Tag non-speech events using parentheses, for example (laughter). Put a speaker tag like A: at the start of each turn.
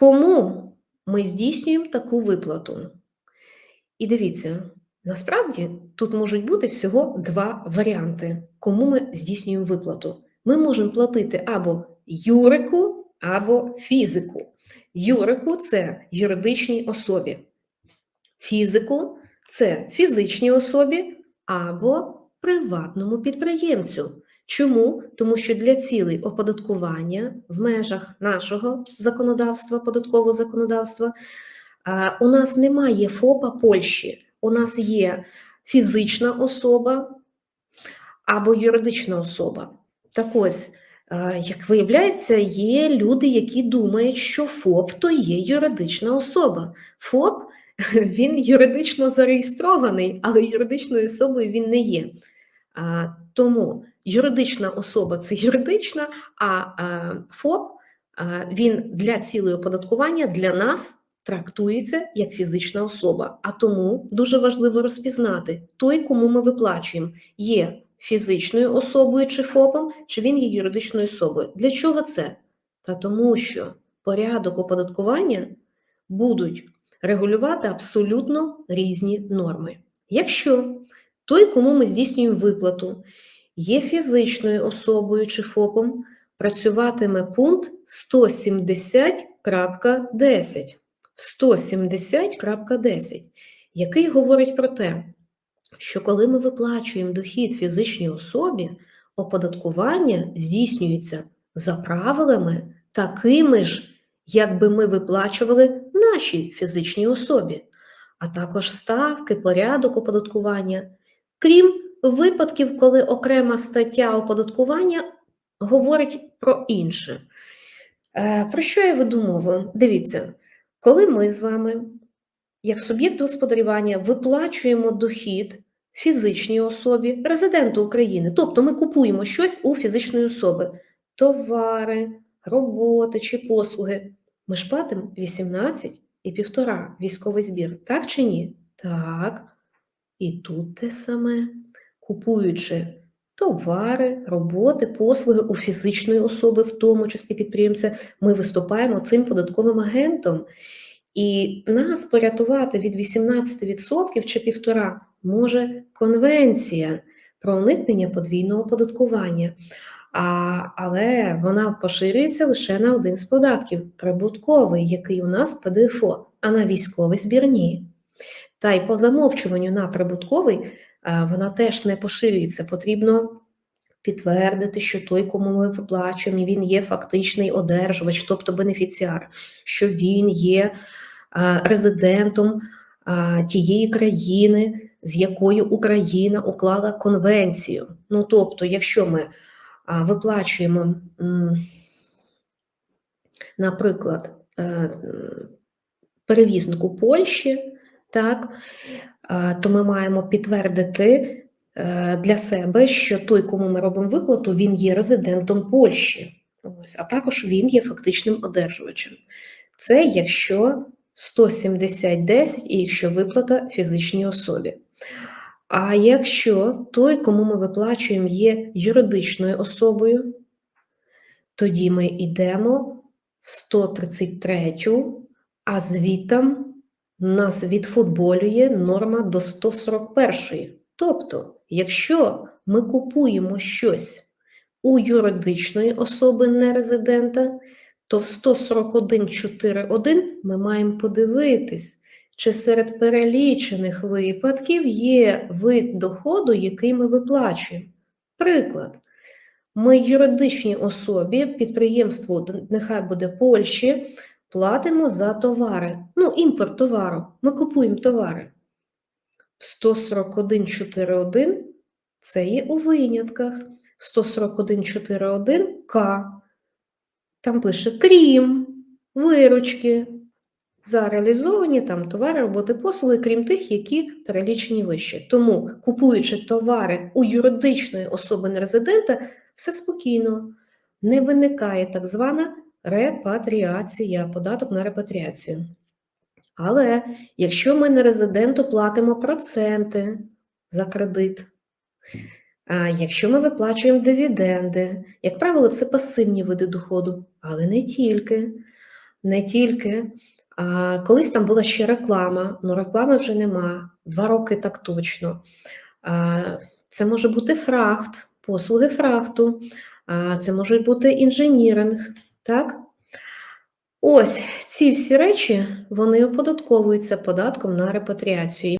A: Кому ми здійснюємо таку виплату? І дивіться, насправді тут можуть бути всього два варіанти, кому ми здійснюємо виплату. Ми можемо платити або юрику, або фізику. Юрику це юридичній особі. Фізику це фізичній особі або приватному підприємцю. Чому? Тому що для цілей оподаткування в межах нашого законодавства, податкового законодавства, у нас немає ФОПа Польщі. У нас є фізична особа або юридична особа. Так ось, як виявляється, є люди, які думають, що ФОП то є юридична особа. ФОП (laughs) він юридично зареєстрований, але юридичною особою він не є. Тому юридична особа це юридична, а ФОП він для цілої оподаткування для нас трактується як фізична особа. А тому дуже важливо розпізнати той, кому ми виплачуємо, є фізичною особою чи ФОПом, чи він є юридичною особою. Для чого це? Та тому, що порядок оподаткування будуть регулювати абсолютно різні норми. Якщо той, кому ми здійснюємо виплату, є фізичною особою чи ФОПом, працюватиме пункт 170.10. 170.10, який говорить про те, що коли ми виплачуємо дохід фізичній особі, оподаткування здійснюється за правилами такими ж, якби ми виплачували нашій фізичній особі, а також ставки, порядок оподаткування, крім випадків, коли окрема стаття оподаткування говорить про інше. Е, про що я веду мову? Дивіться, коли ми з вами, як суб'єкт господарювання, виплачуємо дохід фізичній особі, резиденту України, тобто ми купуємо щось у фізичної особи, товари, роботи чи послуги, ми ж платимо 18,5 військовий збір, так чи ні? Так. І тут те саме, купуючи товари, роботи, послуги у фізичної особи, в тому числі підприємця, ми виступаємо цим податковим агентом. І нас порятувати від 18% чи півтора може конвенція про уникнення подвійного оподаткування. А, Але вона поширюється лише на один з податків прибутковий, який у нас ПДФО, а на військовий збір ні. Та й по замовчуванню на прибутковий вона теж не поширюється. Потрібно підтвердити, що той, кому ми виплачуємо, він є фактичний одержувач, тобто бенефіціар, що він є резидентом тієї країни, з якою Україна уклала конвенцію. Ну тобто, якщо ми виплачуємо, наприклад, е, перевізнику Польщі, так, то ми маємо підтвердити е, для себе, що той, кому ми робимо виплату, він є резидентом Польщі, Ось, а також він є фактичним одержувачем. Це якщо 170-10 і якщо виплата фізичній особі. А якщо той, кому ми виплачуємо, є юридичною особою, тоді ми йдемо в 133, а звітам нас відфутболює норма до 141. Тобто, якщо ми купуємо щось у юридичної особи нерезидента, то в 141.4.1 ми маємо подивитись, чи серед перелічених випадків є вид доходу, який ми виплачуємо. Приклад, ми юридичній особі, підприємству, нехай буде Польщі, платимо за товари. Ну, імпорт товару. Ми купуємо товари. 141.4.1 це є у винятках. 141.4.1 К. Там пише крім виручки за реалізовані там товари, роботи, послуги, крім тих, які перелічені вище. Тому, купуючи товари у юридичної особи нерезидента, все спокійно, не виникає так звана репатріація, податок на репатріацію. Але якщо ми не резиденту платимо проценти за кредит, а якщо ми виплачуємо дивіденди, як правило, це пасивні види доходу, але не тільки. Не тільки. А, Колись там була ще реклама, але реклами вже нема. Два роки так точно. А, Це може бути фрахт, послуги фрахту, а, це може бути інженіринг. Так? Ось ці всі речі вони оподатковуються податком на репатріацію.